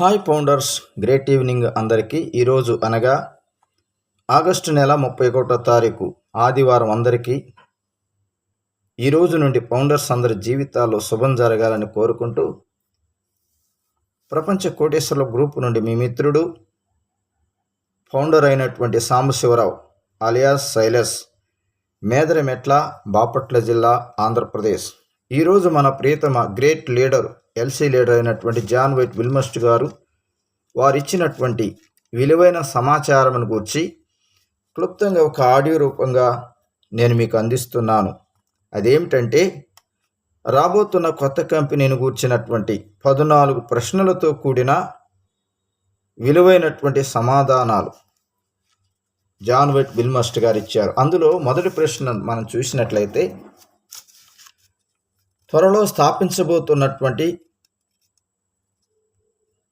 Hi founders great evening అందరికీ. ఈరోజు అనగా ఆగస్టు నెల ముప్పై ఒకటో తారీఖు ఆదివారం అందరికీ. ఈరోజు నుండి ఫౌండర్స్ అందరి జీవితాల్లో శుభం జరగాలని కోరుకుంటూ ప్రపంచ కోటేశ్వరుల గ్రూప్ నుండి మీ మిత్రుడు ఫౌండర్ అయినటువంటి సాంబశివరావు అలియాస్ శైలస్ మేదరమెట్ల బాపట్ల జిల్లా ఆంధ్రప్రదేశ్. ఈరోజు మన ప్రియతమ గ్రేట్ లీడర్ ఎల్సీ లీడర్ అయినటువంటి జాన్ వైట్ విల్మస్ట్ గారు వారిచ్చినటువంటి విలువైన సమాచారం గురించి క్లుప్తంగా ఒక ఆడియో రూపంగా నేను మీకు అందిస్తున్నాను. అదేమిటంటే రాబోతున్న కొత్త కంపెనీని గూర్చినటువంటి పద్నాలుగు ప్రశ్నలతో కూడిన విలువైనటువంటి సమాధానాలు జాన్ వైట్ బిల్మస్ట్ గారు ఇచ్చారు అందులో మొదటి ప్రశ్న మనం చూసినట్లయితే త్వరలో స్థాపించబోతున్నటువంటి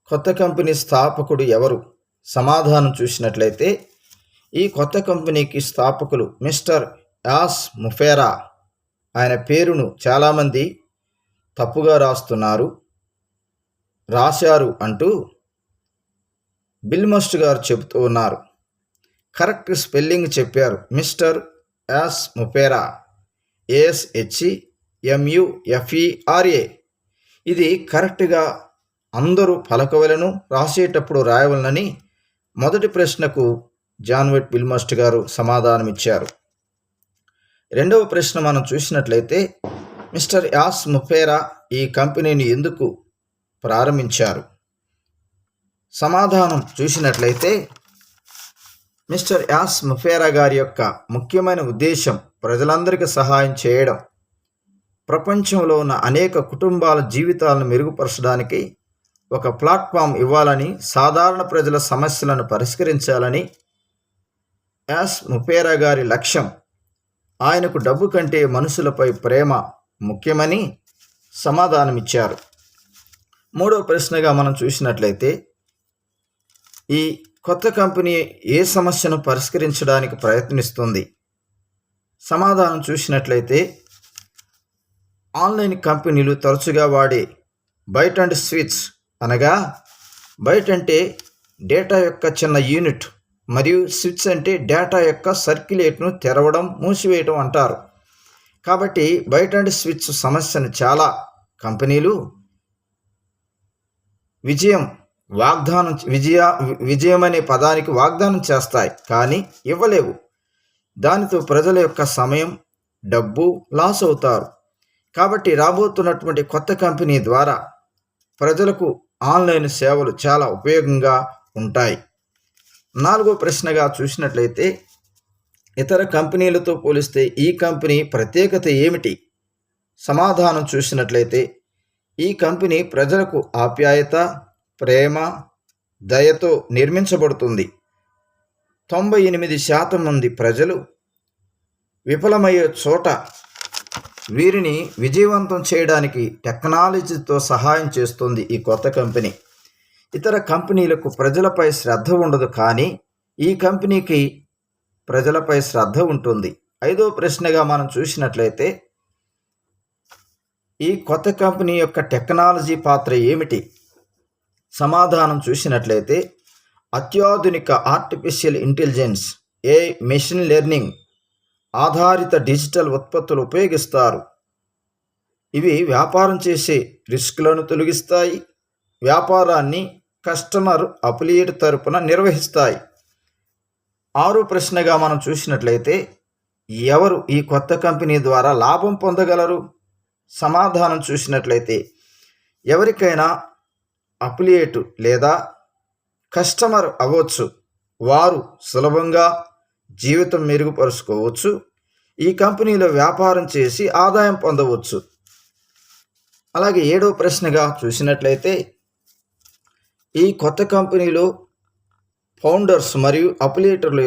కొత్త కంపెనీ స్థాపకుడు ఎవరు? సమాధానం చూసినట్లయితే ఈ కొత్త కంపెనీకి స్థాపకులు మిస్టర్ యాస్ ముఫేరా. ఆయన పేరును చాలామంది తప్పుగా రాస్తున్నారు. రాశారు అంటూ బిల్మస్ట్ గారు చెబుతూ ఉన్నారు. కరెక్ట్ స్పెల్లింగ్ చెప్పారు మిస్టర్ యాస్ ముఫేరా. A S H E M U F E R A ఇది కరెక్ట్గా అందరూ పలకవలను రాసేటప్పుడు రాయవలనని మొదటి ప్రశ్నకు జాన్వెట్ బిల్మస్ట్ గారు సమాధానమిచ్చారు. రెండవ ప్రశ్న మనం చూసినట్లయితే మిస్టర్ యాస్ ముఫేరా ఈ కంపెనీని ఎందుకు ప్రారంభించారు? సమాధానం చూసినట్లయితే మిస్టర్ యాస్ ముఫేరా గారి యొక్క ముఖ్యమైన ఉద్దేశం ప్రజలందరికీ సహాయం చేయడం ప్రపంచంలో ఉన్న అనేక కుటుంబాల జీవితాలను మెరుగుపరచడానికి ఒక ప్లాట్ఫామ్ ఇవ్వాలని సాధారణ ప్రజల సమస్యలను పరిష్కరించాలని యాస్ ముపేరా గారి లక్ష్యం. ఆయనకు డబ్బు కంటే మనుషులపై ప్రేమ ముఖ్యమని సమాధానమిచ్చారు. మూడో ప్రశ్నగా మనం చూసినట్లయితే ఈ కొత్త కంపెనీ ఏ సమస్యను పరిష్కరించడానికి ప్రయత్నిస్తుంది? సమాధానం చూసినట్లయితే ఆన్లైన్ కంపెనీలు తరచుగా వాడే బైట్ అండ్ స్విచ్ అనగా బైట్ అంటే డేటా యొక్క చిన్న యూనిట్ మరియు స్విచ్ అంటే డేటా యొక్క సర్క్యులేట్ను తెరవడం మూసివేయడం అంటారు. కాబట్టి బైట్ అండ్ స్విచ్ సమస్యను చాలా కంపెనీలు విజయం వాగ్దానం విజయ విజయం అనే పదానికి వాగ్దానం చేస్తాయి కానీ ఇవ్వలేవు. దానితో ప్రజల యొక్క సమయం డబ్బు లాస్ అవుతారు. కాబట్టి రాబోతున్నటువంటి కొత్త కంపెనీ ద్వారా ప్రజలకు ఆన్లైన్ సేవలు చాలా ఉపయోగంగా ఉంటాయి. నాలుగో ప్రశ్నగా చూసినట్లయితే ఇతర కంపెనీలతో పోలిస్తే ఈ కంపెనీ ప్రత్యేకత ఏమిటి? సమాధానం చూసినట్లయితే ఈ కంపెనీ ప్రజలకు ఆప్యాయత ప్రేమ దయతో నిర్మించబడుతుంది. తొంభై ఎనిమిది శాతం మంది ప్రజలు విఫలమయ్యే చోట వీరిని విజయవంతం చేయడానికి టెక్నాలజీతో సహాయం చేస్తుంది ఈ కొత్త కంపెనీ. ఇతర కంపెనీలకు ప్రజలపై శ్రద్ధ ఉండదు కానీ ఈ కంపెనీకి ప్రజలపై శ్రద్ధ ఉంటుంది. ఐదో ప్రశ్నగా మనం చూసినట్లయితే ఈ కొత్త కంపెనీ యొక్క టెక్నాలజీ పాత్ర ఏమిటి? సమాధానం చూసినట్లయితే అత్యాధునిక ఆర్టిఫిషియల్ ఇంటెలిజెన్స్ ఏ మెషిన్ లెర్నింగ్ ఆధారిత డిజిటల్ ఉత్పత్తులు ఉపయోగిస్తారు. ఇవి వ్యాపారం చేసే రిస్క్లను తొలగిస్తాయి. వ్యాపారాన్ని కస్టమర్ అప్లియేట్ తరపున నిర్వహిస్తాయి. ఆరో ప్రశ్నగా మనం చూసినట్లయితే ఎవరు ఈ కొత్త కంపెనీ ద్వారా లాభం పొందగలరు? సమాధానం చూసినట్లయితే ఎవరికైనా అఫిలియేట్ లేదా కస్టమర్ అవ్వచ్చు. వారు సులభంగా జీవితం మెరుగుపరుచుకోవచ్చు. ఈ కంపెనీలో వ్యాపారం చేసి ఆదాయం పొందవచ్చు. అలాగే ఏడో ప్రశ్నగా చూసినట్లయితే ఈ కొత్త కంపెనీలో ఫౌండర్స్ మరియు అప్లియేటర్ల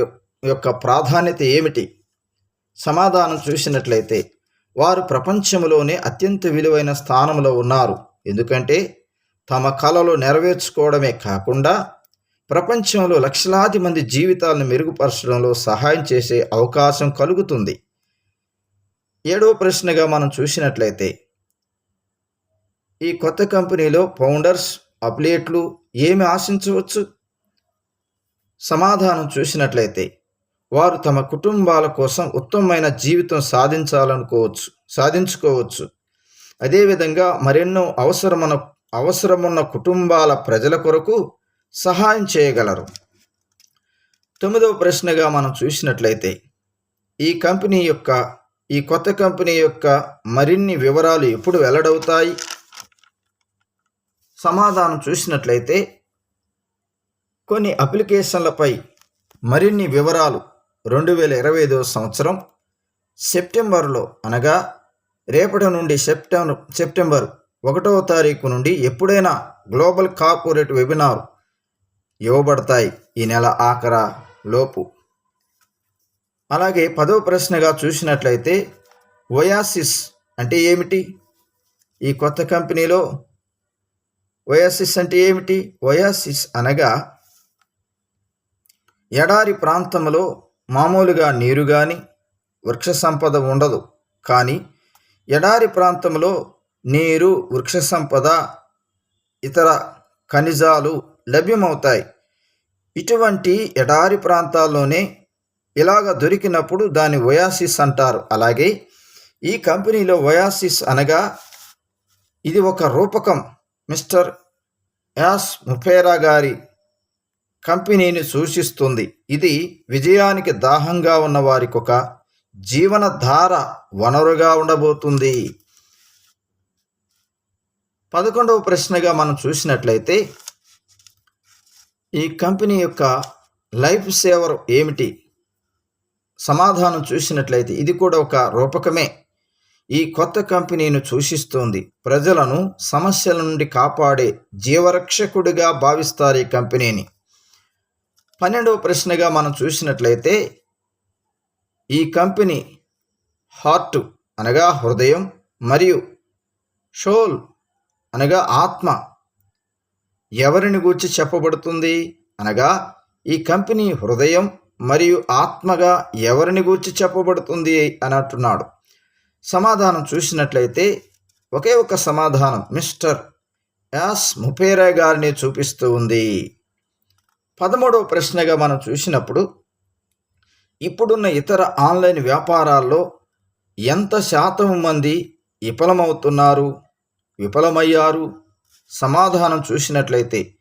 యొక్క ప్రాధాన్యత ఏమిటి? సమాధానం చూసినట్లయితే వారు ప్రపంచంలోనే అత్యంత విలువైన స్థానంలో ఉన్నారు. ఎందుకంటే తమ కళలు నెరవేర్చుకోవడమే కాకుండా ప్రపంచంలో లక్షలాది మంది జీవితాలను మెరుగుపరచడంలో సహాయం చేసే అవకాశం కలుగుతుంది. ఏడవ ప్రశ్నగా మనం చూసినట్లయితే ఈ కొత్త కంపెనీలో ఫౌండర్స్ అప్లేట్లు ఏమి ఆశించవచ్చు? సమాధానం చూసినట్లయితే వారు తమ కుటుంబాల కోసం ఉత్తమమైన జీవితం సాధించాలనుకోవచ్చు సాధించుకోవచ్చు. అదేవిధంగా మరెన్నో అవసరమున అవసరమున్న కుటుంబాల ప్రజల కొరకు సహాయం చేయగలరు. తొమ్మిదవ ప్రశ్నగా మనం చూసినట్లయితే ఈ కంపెనీ యొక్క ఈ కొత్త కంపెనీ యొక్క మరిన్ని వివరాలు ఎప్పుడు వెల్లడవుతాయి? సమాధానం చూసినట్లయితే కొన్ని అప్లికేషన్లపై మరిన్ని వివరాలు రెండు వేల ఇరవై ఐదవ సంవత్సరం సెప్టెంబర్లో అనగా రేపటి నుండి సెప్టెంబర్ సెప్టెంబర్ ఒకటవ తారీఖు నుండి ఎప్పుడైనా గ్లోబల్ కార్పొరేట్ వెబినార్ ఇవ్వబడతాయి ఈ నెల ఆఖరా లోపు. అలాగే పదవ ప్రశ్నగా చూసినట్లయితే ఒయాసిస్ అంటే ఏమిటి? ఈ కొత్త కంపెనీలో ఒయాసిస్ అంటే ఏమిటి? ఒయాసిస్ అనగా ఎడారి ప్రాంతంలో మామూలుగా నీరు కానీ వృక్ష సంపద ఉండదు. కానీ ఎడారి ప్రాంతంలో నీరు వృక్ష సంపద ఇతర ఖనిజాలు లభ్యమవుతాయి. ఇటువంటి ఎడారి ప్రాంతాల్లోనే ఇలాగ దొరికినప్పుడు దాని ఒయాసిస్ అంటారు. అలాగే ఈ కంపెనీలో ఒయాసిస్ అనగా ఇది ఒక రూపకం. మిస్టర్ యాస్ ముఫేరా గారి కంపెనీని సూచిస్తుంది. ఇది విజయానికి దాహంగా ఉన్న వారికి ఒక జీవనధార వనరుగా ఉండబోతుంది. పదకొండవ ప్రశ్నగా మనం చూసినట్లయితే ఈ కంపెనీ యొక్క లైఫ్ సేవర్ ఏమిటి? సమాధానం చూసినట్లయితే ఇది కూడా ఒక రూపకమే. ఈ కొత్త కంపెనీను సూచిస్తోంది. ప్రజలను సమస్యల నుండి కాపాడే జీవరక్షకుడిగా భావిస్తారు ఈ కంపెనీని. పన్నెండవ ప్రశ్నగా మనం చూసినట్లయితే ఈ కంపెనీ హార్ట్ అనగా హృదయం మరియు షోల్ అనగా ఆత్మ ఎవరిని గూర్చి చెప్పబడుతుంది? అనగా ఈ కంపెనీ హృదయం మరియు ఆత్మగా ఎవరిని గూర్చి చెప్పబడుతుంది అని అంటున్నాడు సమాధానం చూసినట్లయితే ఒకే ఒక సమాధానం మిస్టర్ యాస్ ముపేరా గారిని చూపిస్తూ ఉంది. పదమూడవ ప్రశ్నగా మనం చూసినప్పుడు ఇప్పుడున్న ఇతర ఆన్లైన్ వ్యాపారాల్లో ఎంత శాతం మంది విఫలమవుతున్నారు విఫలమయ్యారు? సమాధానం చూసినట్లయితే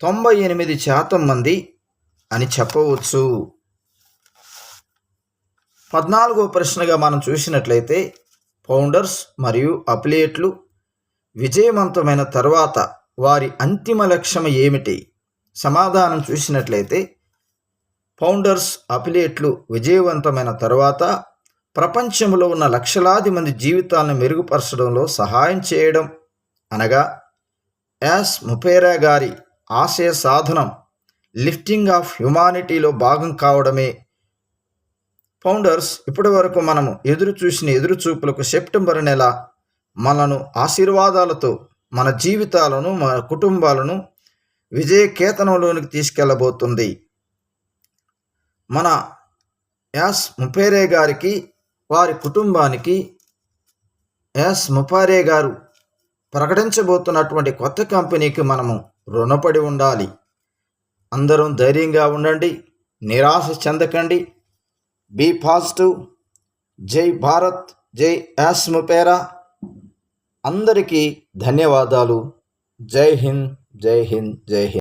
తొంభై ఎనిమిది శాతం మంది అని చెప్పవచ్చు. పద్నాలుగో ప్రశ్నగా మనం చూసినట్లయితే ఫౌండర్స్ మరియు అప్లేట్లు విజయవంతమైన తర్వాత వారి అంతిమ లక్ష్యం ఏమిటి? సమాధానం చూసినట్లయితే ఫౌండర్స్ అప్లేట్లు విజయవంతమైన తర్వాత ప్రపంచంలో ఉన్న లక్షలాది మంది జీవితాలను మెరుగుపరచడంలో సహాయం చేయడం అనగా యాస్ ముపేరా గారి ఆశయ సాధనం లిఫ్టింగ్ ఆఫ్ హ్యుమానిటీలో భాగం కావడమే. ఫౌండర్స్ ఇప్పటి వరకు మనము ఎదురు చూసిన ఎదురు చూపులకు సెప్టెంబర్ నెల మనను ఆశీర్వాదాలతో మన జీవితాలను మన కుటుంబాలను విజయకేతనంలోనికి తీసుకెళ్ళబోతుంది మన యాస్ ముపేరే గారికి వారి కుటుంబానికి యాస్ ముపారే గారు ప్రకటించబోతున్నటువంటి కొత్త కంపెనీకి మనము రుణపడి ఉండాలి. అందరం ధైర్యంగా ఉండండి నిరాశ చెందకండి. Be positive. జై భారత్. జై యాస్ పేరా. అందరికీ ధన్యవాదాలు. జై హింద్ జై హింద్ జై హింద్.